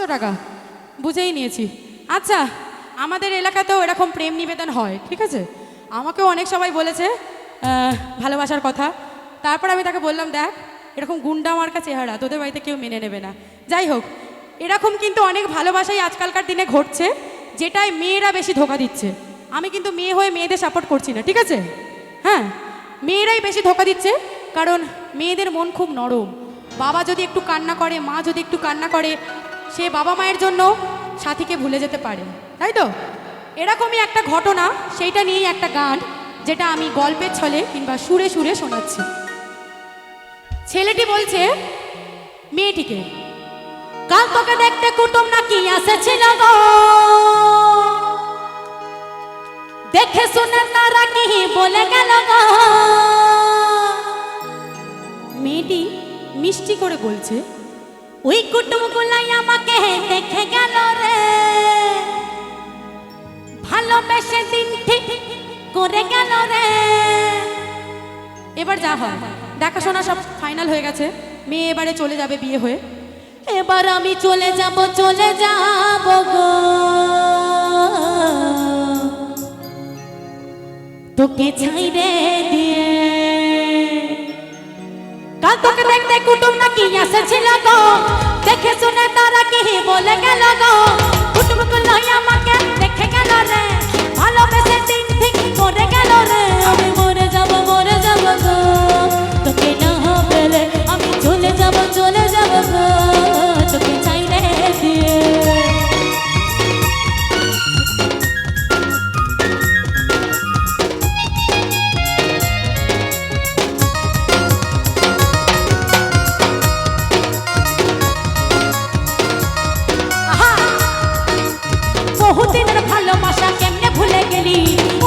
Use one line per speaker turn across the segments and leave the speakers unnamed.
পাঁচশো টাকা বুঝেই নিয়েছি। আচ্ছা আমাদের এলাকাতেও এরকম প্রেম নিবেদন হয়, ঠিক আছে? আমাকেও অনেক সবাই বলেছে ভালোবাসার কথা। তারপর আমি তাকে বললাম, দেখ, এরকম গুন্ডা মার্কা চেহারা তোদের বাড়িতে কেউ মেনে নেবে না। যাই হোক, এরকম কিন্তু অনেক ভালোবাসাই আজকালকার দিনে ঘটছে, যেটাই মেয়েরা বেশি ধোকা দিচ্ছে। আমি কিন্তু মেয়ে হয়ে মেয়েদের সাপোর্ট করছি না, ঠিক আছে? হ্যাঁ মেয়েরাই বেশি ধোকা দিচ্ছে, কারণ মেয়েদের মন খুব নরম। বাবা যদি একটু কান্না করে, মা যদি একটু কান্না করে সে বাবা মায়ের জন্য সাথীকে ভুলে যেতে পারে, তাই তো? এরকমই একটা ঘটনা, সেইটা নিয়েই একটা গান, যেটা আমি গল্পের ছলে কিংবা সুরে সুরে শোনাচ্ছি। ছেলেটি বলছে, মেয়েটিকে, কাল তোকে দেখতে কুটুম নাকি এসেছিল গো? দেখে শুনে তারা কি বলে গেল মেয়েটি মিষ্টি করে বলছে ওই কুটুম গুলাই আমাকে দেখে গেল রে। ভালোবেসে দিন ঠিক করে গেল রে। এবার যা হয়, দেখাশোনা সব ফাইনাল হয়ে গেছে। মেয়ে এবারে চলে যাবে বিয়ে হয়ে। এবার আমি চলে যাব চলে যাব গো। তোকে ছাইরে দিয়ে কাল তোকে দেখতে কুটুম নাকি এসেছিল গো? দেখে শুনে তারা কি বলে গেল গো? কুটুমগুলো আমাকে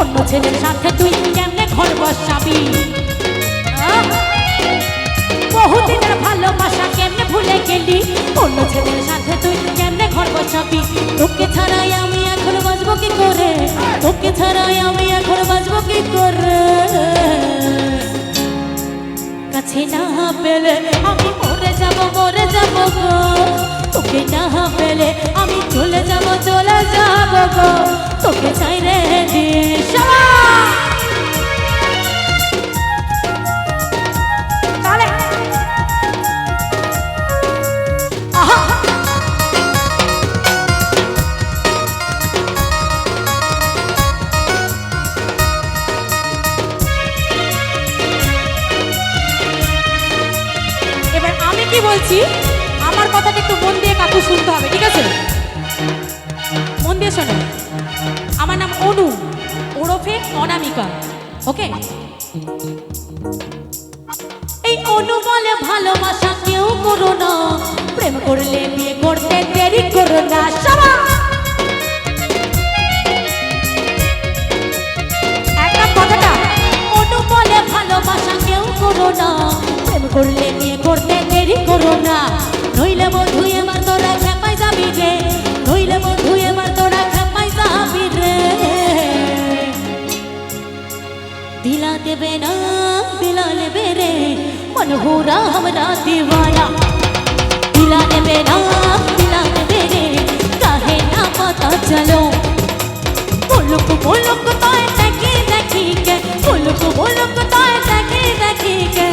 অন্য ছেলের সাথে তুই কেমনে ঘর বসাবি! বহুদিনের ভালোবাসা কেমনে ভুলে গেলি? অন্য ছেলের সাথে তুই কেমনে ঘর বসাবি? তোকে ছাড়াই আমি এখন কি করে? তোকে ছাড়াই আমি এখন কি করে? কাছে না পেলে আমি মরে যাব মরে যাব গো। তোকে না পেলে আমি চলে যাব চলে যাব গো। তোকে চাই কি বলছি? আমার কথাটা একটু মন দিয়ে কাকু শুনতে হবে, ঠিক আছে? মন দিয়ে শোনো। আমার নাম অনু। ওরফে অনামিকা, ওকে? এই অনু বলে ভালোবাসা কেউ করো না। প্রেম করলে বিয়ে করতে দেরি করো না। সবাই बेना, बिलाल बेरे मनहूरा हमरा दीवाना। बिलाल बेना बिलाल बेरे काहे ना पता चलो। मुल्क मुल्क ताए देखी देखी के, मुल्क मुल्क ताए देखी देखी के।